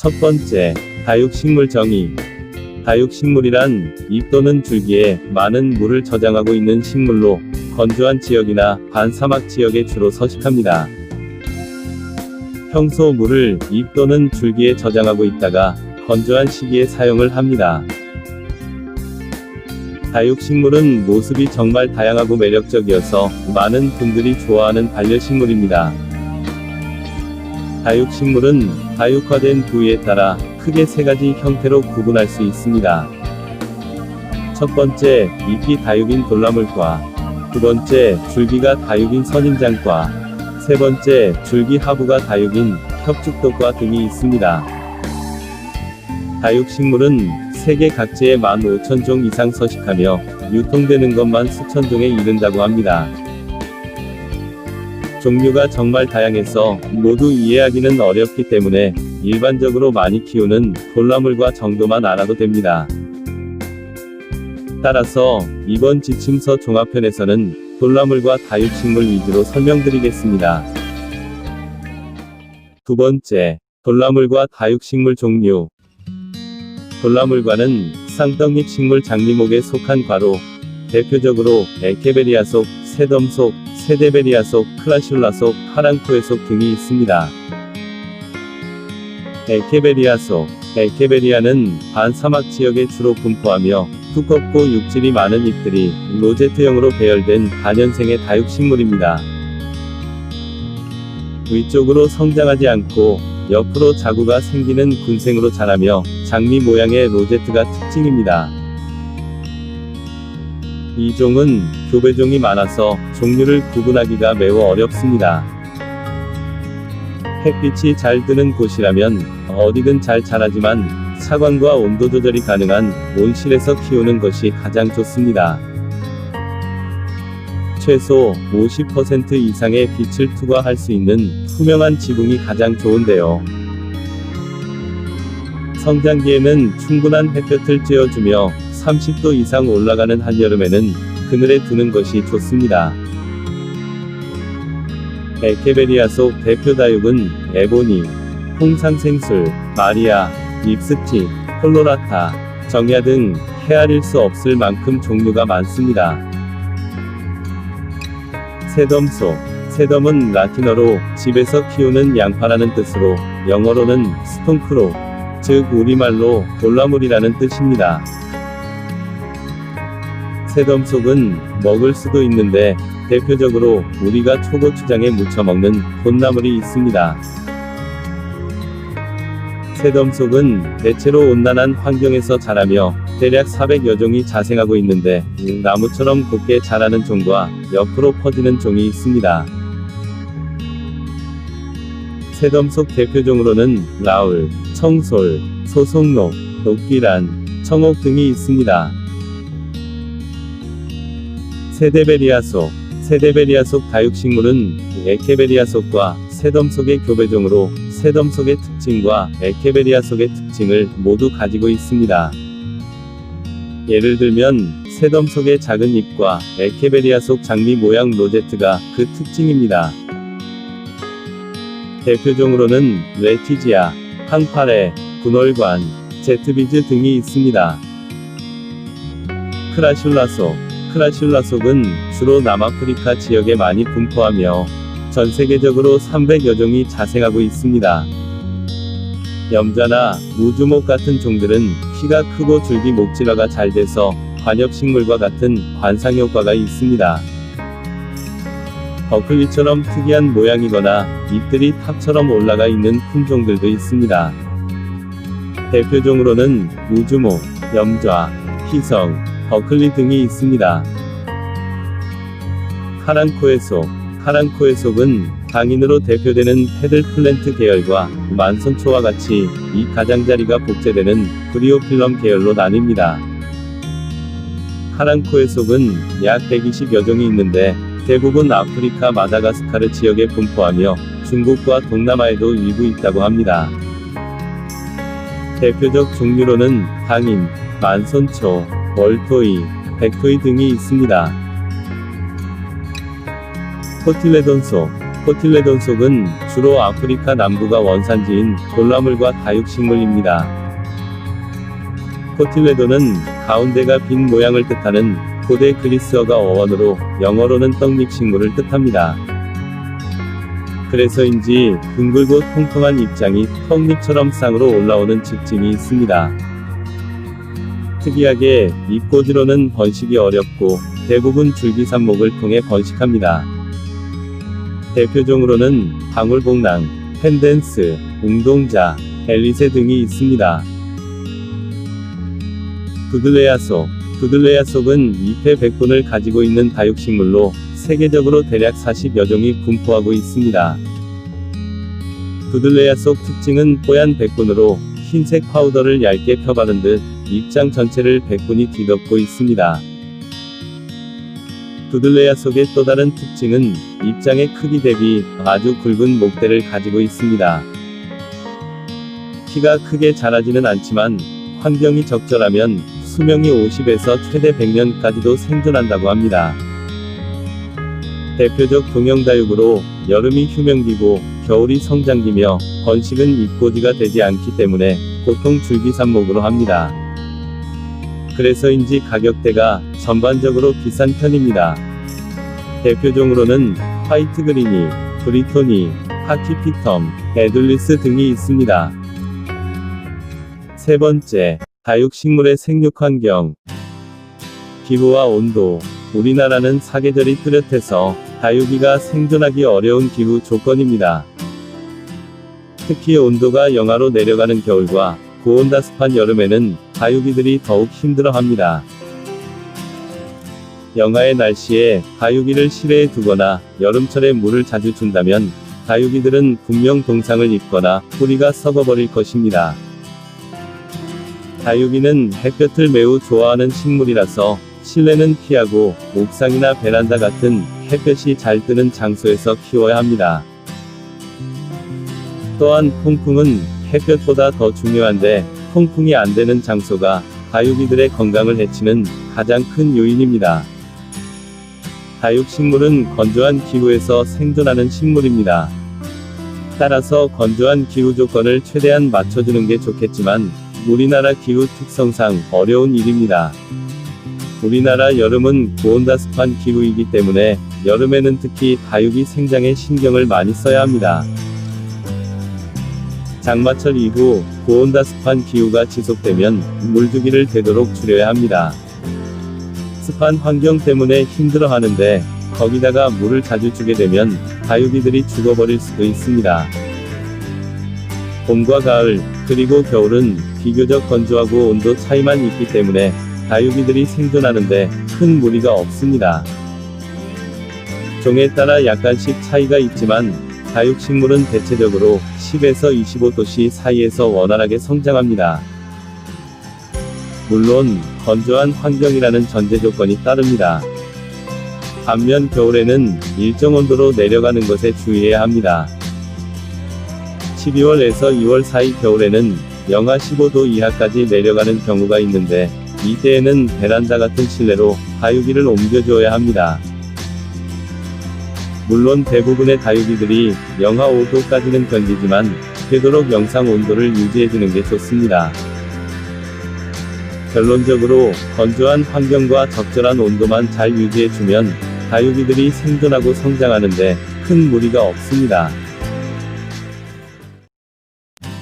첫 번째, 다육식물 정의. 다육식물이란 잎 또는 줄기에 많은 물을 저장하고 있는 식물로 건조한 지역이나 반사막 지역에 주로 서식합니다. 평소 물을 잎 또는 줄기에 저장하고 있다가 건조한 시기에 사용을 합니다. 다육식물은 모습이 정말 다양하고 매력적이어서 많은 분들이 좋아하는 반려식물입니다. 다육식물은 다육화된 부위에 따라 크게 세 가지 형태로 구분할 수 있습니다. 첫 번째, 잎이 다육인 돌나물과, 두 번째, 줄기가 다육인 선인장과, 세 번째, 줄기 하부가 다육인 협죽독과 등이 있습니다. 다육식물은 세계 각지에 15,000종 이상 서식하며 유통되는 것만 수천 종에 이른다고 합니다. 종류가 정말 다양해서 모두 이해하기는 어렵기 때문에 일반적으로 많이 키우는 돌나물과 정도만 알아도 됩니다. 따라서 이번 지침서 종합편에서는 돌나물과 다육식물 위주로 설명드리겠습니다. 두 번째, 돌나물과 다육식물 종류. 돌나물과는 쌍떡잎 식물 장미목에 속한 과로, 대표적으로 에케베리아 속, 새덤 속, 세데베리아 속, 클라슐라 속, 파랑코에 속 등이 있습니다. 에케베리아 속, 에케베리아는 반사막 지역에 주로 분포하며 두껍고 육질이 많은 잎들이 로제트형으로 배열된 단연생의 다육식물입니다. 위쪽으로 성장하지 않고 옆으로 자구가 생기는 군생으로 자라며 장미 모양의 로제트가 특징입니다. 이 종은 교배종이 많아서 종류를 구분하기가 매우 어렵습니다. 햇빛이 잘 드는 곳이라면 어디든 잘 자라지만 차광과 온도 조절이 가능한 온실에서 키우는 것이 가장 좋습니다. 최소 50% 이상의 빛을 투과할 수 있는 투명한 지붕이 가장 좋은데요. 성장기에는 충분한 햇볕을 쬐어주며 30도 이상 올라가는 한여름에는 그늘에 두는 것이 좋습니다. 에케베리아 속 대표 다육은 에보니, 홍상생술, 마리아, 립스틱, 콜로라타, 정야 등 헤아릴 수 없을 만큼 종류가 많습니다. 새덤소, 새덤은 라틴어로 집에서 키우는 양파라는 뜻으로 영어로는 스톤크로, 즉 우리말로 돌나물이라는 뜻입니다. 새덤속은 먹을 수도 있는데 대표적으로 우리가 초고추장에 무쳐 먹는 곤나물이 있습니다. 새덤속은 대체로 온난한 환경에서 자라며 대략 400여 종이 자생하고 있는데 나무처럼 곱게 자라는 종과 옆으로 퍼지는 종이 있습니다. 새덤속 대표종으로는 라울, 청솔, 소송록, 녹귀란, 청옥 등이 있습니다. 세데베리아 속, 세데베리아 속 다육식물은 에케베리아 속과 새덤 속의 교배종으로 새덤 속의 특징과 에케베리아 속의 특징을 모두 가지고 있습니다. 예를 들면 새덤 속의 작은 잎과 에케베리아 속 장미 모양 로제트가 그 특징입니다. 대표종으로는 레티지아, 항파레, 분월관, 제트비즈 등이 있습니다. 크라슐라 속, 크라슐라 속은 주로 남아프리카 지역에 많이 분포하며 전 세계적으로 300여 종이 자생하고 있습니다. 염자나 우주목 같은 종들은 키가 크고 줄기 목질화가 잘 돼서 관엽식물과 같은 관상효과가 있습니다. 버클리처럼 특이한 모양이거나 잎들이 탑처럼 올라가 있는 품종들도 있습니다. 대표종으로는 우주목, 염좌, 희성, 버클리 등이 있습니다. 카랑코의 속, 카랑코의 속은 강인으로 대표되는 페들 플랜트 계열과 만선초와 같이 이 가장자리가 복제되는 브리오필럼 계열로 나뉩니다. 카랑코의 속은 약 120여 종이 있는데 대부분 아프리카 마다가스카르 지역에 분포하며 중국과 동남아에도 일부 있다고 합니다. 대표적 종류로는 당인, 만선초, 월토이, 백토이 등이 있습니다. 코틸레돈소, 코틸레돈 속은 주로 아프리카 남부가 원산지인 돌나물과 다육식물입니다. 코틸레돈은 가운데가 빈 모양을 뜻하는 고대 그리스어가 어원으로 영어로는 떡잎 식물을 뜻합니다. 그래서인지 둥글고 통통한 입장이 떡잎처럼 쌍으로 올라오는 특징이 있습니다. 특이하게 잎꽂이로는 번식이 어렵고 대부분 줄기산목을 통해 번식합니다. 대표종으로는 방울복랑, 펜덴스, 웅동자, 엘리세 등이 있습니다. 두들레아 속 두들레아 속은 잎의 백분을 가지고 있는 다육식물로 세계적으로 대략 40여 종이 분포하고 있습니다. 두들레아 속 특징은 뽀얀 백분으로 흰색 파우더를 얇게 펴바른 듯 입장 전체를 백분이 뒤덮고 있습니다. 두들레아 속의 또 다른 특징은 입장의 크기 대비 아주 굵은 목대를 가지고 있습니다. 키가 크게 자라지는 않지만 환경이 적절하면 수명이 50에서 최대 100년까지도 생존한다고 합니다. 대표적 동형다육으로 여름이 휴명기고 겨울이 성장기며 번식은 잎꽂이가 되지 않기 때문에 보통 줄기산목으로 합니다. 그래서인지 가격대가 전반적으로 비싼 편입니다. 대표종으로는 화이트 그리니, 브리토니, 하키피텀, 에둘리스 등이 있습니다. 세 번째, 다육식물의 생육 환경. 기후와 온도. 우리나라는 사계절이 뚜렷해서 다육이가 생존하기 어려운 기후 조건입니다. 특히 온도가 영하로 내려가는 겨울과 고온다습한 여름에는 다육이들이 더욱 힘들어합니다. 영하의 날씨에 다육이를 실내에 두거나 여름철에 물을 자주 준다면 다육이들은 분명 동상을 입거나 뿌리가 썩어버릴 것입니다. 다육이는 햇볕을 매우 좋아하는 식물이라서 실내는 피하고 옥상이나 베란다 같은 햇볕이 잘 뜨는 장소에서 키워야 합니다. 또한 통풍은 햇볕보다 더 중요한데 통풍이 안 되는 장소가 다육이들의 건강을 해치는 가장 큰 요인입니다. 다육식물은 건조한 기후에서 생존하는 식물입니다. 따라서 건조한 기후 조건을 최대한 맞춰주는 게 좋겠지만 우리나라 기후 특성상 어려운 일입니다. 우리나라 여름은 고온다습한 기후이기 때문에 여름에는 특히 다육이 생장에 신경을 많이 써야 합니다. 장마철 이후 고온다습한 기후가 지속되면 물주기를 되도록 줄여야 합니다. 습한 환경 때문에 힘들어 하는데 거기다가 물을 자주 주게 되면 다육이들이 죽어버릴 수도 있습니다. 봄과 가을, 그리고 겨울은 비교적 건조하고 온도 차이만 있기 때문에 다육이들이 생존하는데 큰 무리가 없습니다. 종에 따라 약간씩 차이가 있지만 다육식물은 대체적으로 10에서 25도씨 사이에서 원활하게 성장합니다. 물론 건조한 환경이라는 전제 조건이 따릅니다. 반면 겨울에는 일정 온도로 내려가는 것에 주의해야 합니다. 12월에서 2월 사이 겨울에는 영하 15도 이하까지 내려가는 경우가 있는데 이때에는 베란다 같은 실내로 다육이를 옮겨줘야 합니다. 물론 대부분의 다육이들이 영하 5도까지는 견디지만 되도록 영상 온도를 유지해주는 게 좋습니다. 결론적으로 건조한 환경과 적절한 온도만 잘 유지해주면 다육이들이 생존하고 성장하는데 큰 무리가 없습니다.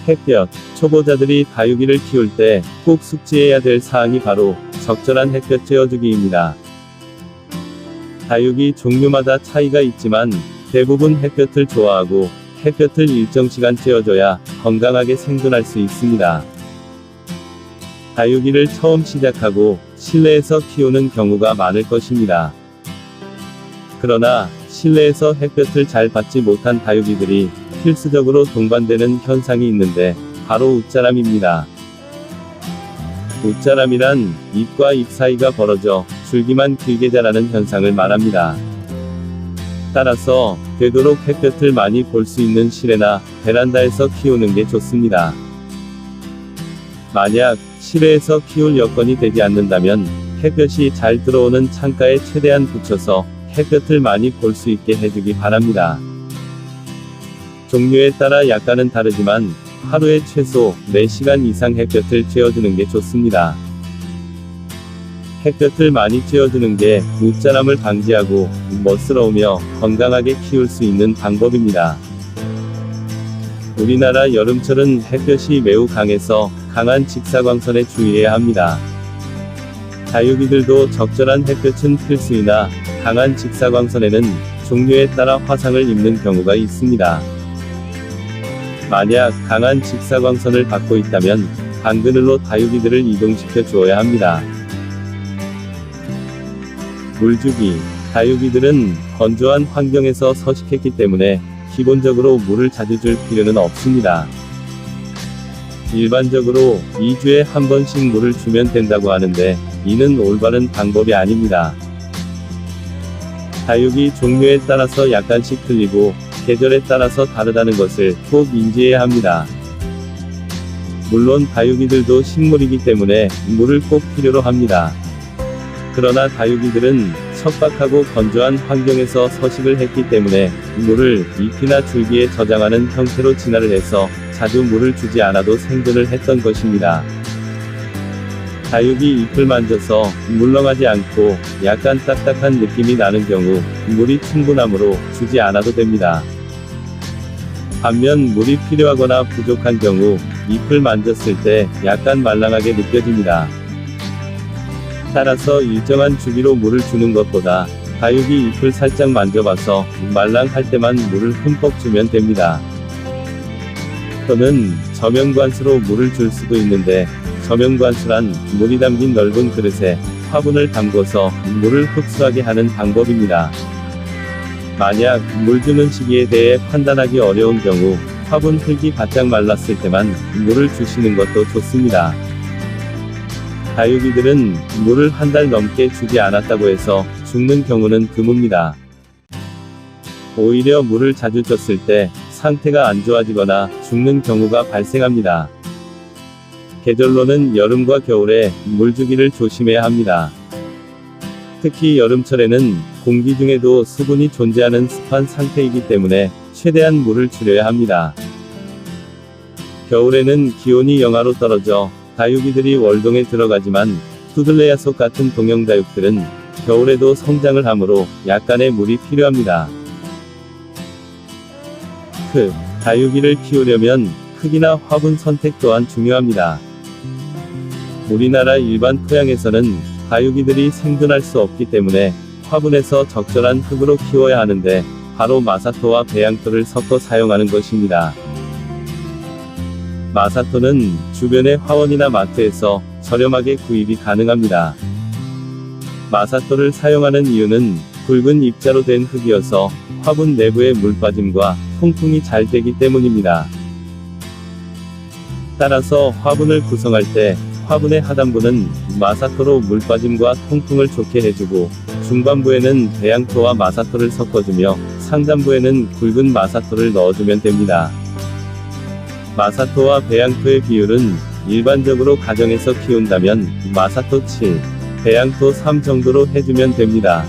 햇볕. 초보자들이 다육이를 키울 때 꼭 숙지해야 될 사항이 바로 적절한 햇볕 쬐어주기입니다. 다육이 종류마다 차이가 있지만 대부분 햇볕을 좋아하고 햇볕을 일정 시간 쬐어줘야 건강하게 생존할 수 있습니다. 다육이를 처음 시작하고 실내에서 키우는 경우가 많을 것입니다. 그러나 실내에서 햇볕을 잘 받지 못한 다육이들이 필수적으로 동반되는 현상이 있는데 바로 웃자람입니다. 웃자람이란 잎과 잎 사이가 벌어져 줄기만 길게 자라는 현상을 말합니다. 따라서 되도록 햇볕을 많이 볼 수 있는 실외나 베란다에서 키우는 게 좋습니다. 만약 실외에서 키울 여건이 되지 않는다면 햇볕이 잘 들어오는 창가에 최대한 붙여서 햇볕을 많이 볼 수 있게 해주기 바랍니다. 종류에 따라 약간은 다르지만 하루에 최소 4시간 이상 햇볕을 쬐어주는 게 좋습니다. 햇볕을 많이 쬐어주는 게 무자람을 방지하고 멋스러우며 건강하게 키울 수 있는 방법입니다. 우리나라 여름철은 햇볕이 매우 강해서 강한 직사광선에 주의해야 합니다. 다육이들도 적절한 햇볕은 필수이나 강한 직사광선에는 종류에 따라 화상을 입는 경우가 있습니다. 만약 강한 직사광선을 받고 있다면 방그늘로 다육이들을 이동시켜 주어야 합니다. 물주기. 다육이들은 건조한 환경에서 서식했기 때문에 기본적으로 물을 자주 줄 필요는 없습니다. 일반적으로 2주에 한 번씩 물을 주면 된다고 하는데 이는 올바른 방법이 아닙니다. 다육이 종류에 따라서 약간씩 틀리고 계절에 따라서 다르다는 것을 꼭 인지해야 합니다. 물론 다육이들도 식물이기 때문에 물을 꼭 필요로 합니다. 그러나 다육이들은 척박하고 건조한 환경에서 서식을 했기 때문에 물을 잎이나 줄기에 저장하는 형태로 진화를 해서 자주 물을 주지 않아도 생존을 했던 것입니다. 다육이 잎을 만져서 물렁하지 않고 약간 딱딱한 느낌이 나는 경우 물이 충분하므로 주지 않아도 됩니다. 반면 물이 필요하거나 부족한 경우 잎을 만졌을 때 약간 말랑하게 느껴집니다. 따라서 일정한 주기로 물을 주는 것보다 다육이 잎을 살짝 만져봐서 말랑할 때만 물을 흠뻑 주면 됩니다. 또는 저명관수로 물을 줄 수도 있는데 저명관수란 물이 담긴 넓은 그릇에 화분을 담궈서 물을 흡수하게 하는 방법입니다. 만약 물 주는 시기에 대해 판단하기 어려운 경우 화분 흙이 바짝 말랐을 때만 물을 주시는 것도 좋습니다. 다육이들은 물을 한 달 넘게 주지 않았다고 해서 죽는 경우는 드뭅니다. 오히려 물을 자주 줬을 때 상태가 안 좋아지거나 죽는 경우가 발생합니다. 계절로는 여름과 겨울에 물 주기를 조심해야 합니다. 특히 여름철에는 공기 중에도 수분이 존재하는 습한 상태이기 때문에 최대한 물을 줄여야 합니다. 겨울에는 기온이 영하로 떨어져 다육이들이 월동에 들어가지만 투들레야속 같은 동형 다육들은 겨울에도 성장을 하므로 약간의 물이 필요합니다. 크, 다육이를 키우려면 크기나 화분 선택 또한 중요합니다. 우리나라 일반 토양에서는 다육이들이 생존할 수 없기 때문에 화분에서 적절한 흙으로 키워야 하는데 바로 마사토와 배양토를 섞어 사용하는 것입니다. 마사토는 주변의 화원이나 마트에서 저렴하게 구입이 가능합니다. 마사토를 사용하는 이유는 굵은 입자로 된 흙이어서 화분 내부의 물빠짐과 통풍이 잘 되기 때문입니다. 따라서 화분을 구성할 때 화분의 하단부는 마사토로 물빠짐과 통풍을 좋게 해주고 중반부에는 배양토와 마사토를 섞어주며 상단부에는 굵은 마사토를 넣어주면 됩니다. 마사토와 배양토의 비율은 일반적으로 가정에서 키운다면 마사토 7, 배양토 3 정도로 해주면 됩니다.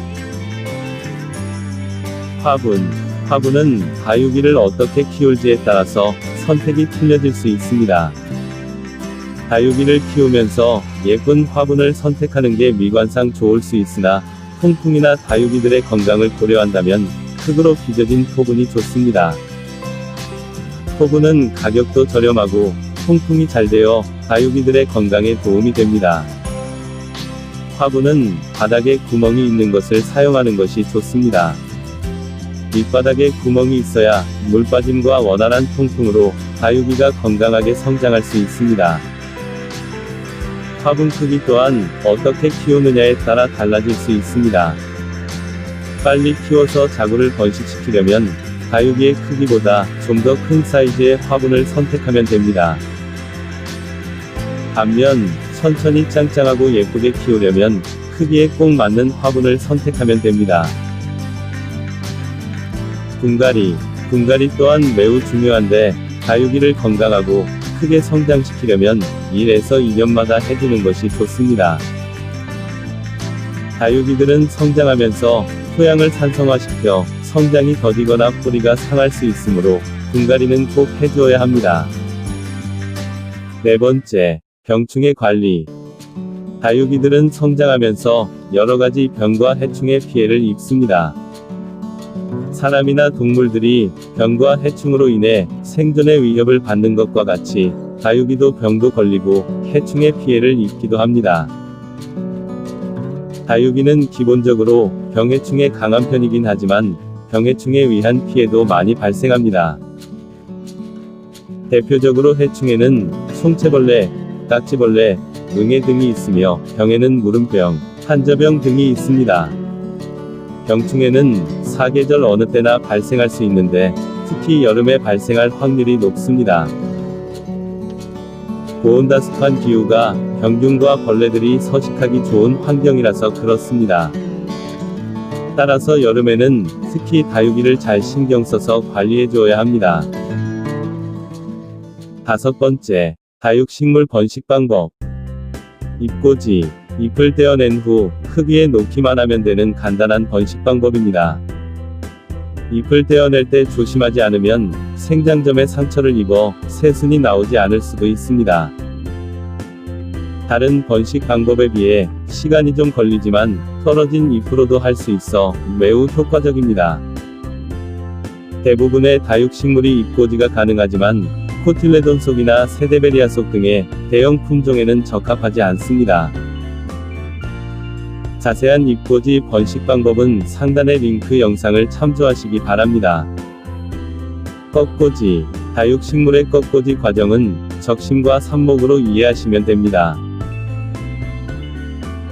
화분. 화분은 다육이를 어떻게 키울지에 따라서 선택이 틀려질 수 있습니다. 다육이를 키우면서 예쁜 화분을 선택하는 게 미관상 좋을 수 있으나 통풍이나 다육이들의 건강을 고려한다면 흙으로 빚어진 토분이 좋습니다. 토분은 가격도 저렴하고 통풍이 잘 되어 다육이들의 건강에 도움이 됩니다. 화분은 바닥에 구멍이 있는 것을 사용하는 것이 좋습니다. 밑바닥에 구멍이 있어야 물 빠짐과 원활한 통풍으로 다육이가 건강하게 성장할 수 있습니다. 화분 크기 또한 어떻게 키우느냐에 따라 달라질 수 있습니다. 빨리 키워서 자구를 번식시키려면 다육이의 크기보다 좀 더 큰 사이즈의 화분을 선택하면 됩니다. 반면 천천히 짱짱하고 예쁘게 키우려면 크기에 꼭 맞는 화분을 선택하면 됩니다. 분갈이. 분갈이 또한 매우 중요한데 다육이를 건강하고 크게 성장시키려면 1에서 2년마다 해주는 것이 좋습니다. 다육이들은 성장하면서 토양을 산성화시켜 성장이 더디거나 뿌리가 상할 수 있으므로 분갈이는 꼭 해주어야 합니다. 네 번째, 병충해 관리. 다육이들은 성장하면서 여러 가지 병과 해충의 피해를 입습니다. 사람이나 동물들이 병과 해충으로 인해 생존의 위협을 받는 것과 같이 다육이도 병도 걸리고 해충의 피해를 입기도 합니다. 다육이는 기본적으로 병해충에 강한 편이긴 하지만 병해충에 의한 피해도 많이 발생합니다. 대표적으로 해충에는 송채벌레, 딱지벌레, 응애 등이 있으며 병에는 무름병, 한저병 등이 있습니다. 병충해는 사계절 어느 때나 발생할 수 있는데 특히 여름에 발생할 확률이 높습니다. 고온다습한 기후가 병균과 벌레들이 서식하기 좋은 환경이라서 그렇습니다. 따라서 여름에는 특히 다육이를 잘 신경 써서 관리해 줘야 합니다. 다섯 번째, 다육식물 번식 방법. 잎꽂이, 잎을 떼어낸 후흙 위에 놓기만 하면 되는 간단한 번식 방법입니다. 잎을 떼어낼 때 조심하지 않으면 생장점에 상처를 입어 새순이 나오지 않을 수도 있습니다. 다른 번식 방법에 비해 시간이 좀 걸리지만 떨어진 잎으로도 할 수 있어 매우 효과적입니다. 대부분의 다육식물이 잎꽂이가 가능하지만 코틸레돈 속이나 세데베리아 속 등의 대형 품종에는 적합하지 않습니다. 자세한 잎꽂이 번식 방법은 상단의 링크 영상을 참조하시기 바랍니다. 꺾꽂이 다육식물의 꺾꽂이 과정은 적심과 삽목으로 이해하시면 됩니다.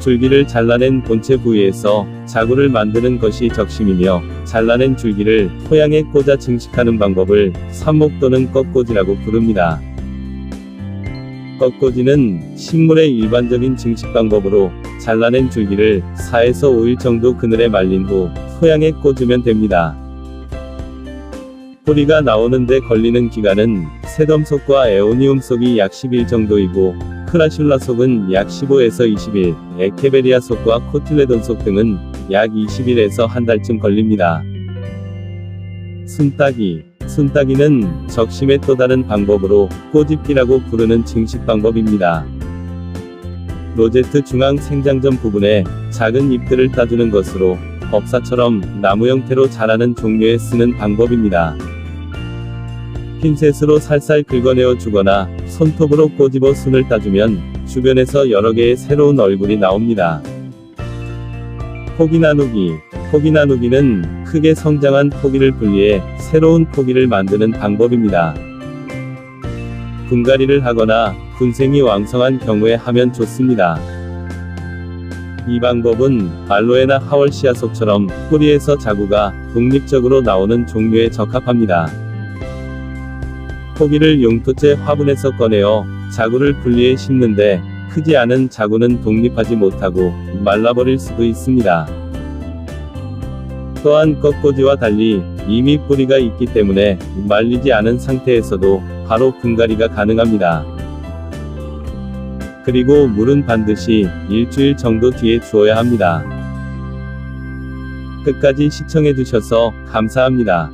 줄기를 잘라낸 본체 부위에서 자구를 만드는 것이 적심이며 잘라낸 줄기를 토양에 꽂아 증식하는 방법을 삽목 또는 꺾꽂이라고 부릅니다. 꺾꽂이는 식물의 일반적인 증식 방법으로 잘라낸 줄기를 4에서 5일 정도 그늘에 말린 후 토양에 꽂으면 됩니다. 뿌리가 나오는데 걸리는 기간은 세덤속과 에오니움 속이 약 10일 정도이고 크라슐라 속은 약 15에서 20일, 에케베리아 속과 코틸레돈 속 등은 약 20일에서 한 달쯤 걸립니다. 순따기 순따기는 적심의 또 다른 방법으로 꼬집기라고 부르는 증식 방법입니다. 로제트 중앙 생장점 부분에 작은 잎들을 따주는 것으로 법사처럼 나무 형태로 자라는 종류에 쓰는 방법입니다. 핀셋으로 살살 긁어내어 주거나 손톱으로 꼬집어 순을 따주면 주변에서 여러 개의 새로운 얼굴이 나옵니다. 포기 나누기 포기 나누기는 크게 성장한 포기를 분리해 새로운 포기를 만드는 방법입니다. 분갈이를 하거나 군생이 왕성한 경우에 하면 좋습니다. 이 방법은 알로에나 하월시아 속처럼 뿌리에서 자구가 독립적으로 나오는 종류에 적합합니다. 포기를 용토째 화분에서 꺼내어 자구를 분리해 심는데 크지 않은 자구는 독립하지 못하고 말라버릴 수도 있습니다. 또한 꺾꽂이와 달리 이미 뿌리가 있기 때문에 말리지 않은 상태에서도 바로 분갈이가 가능합니다. 그리고 물은 반드시 일주일 정도 뒤에 주어야 합니다. 끝까지 시청해주셔서 감사합니다.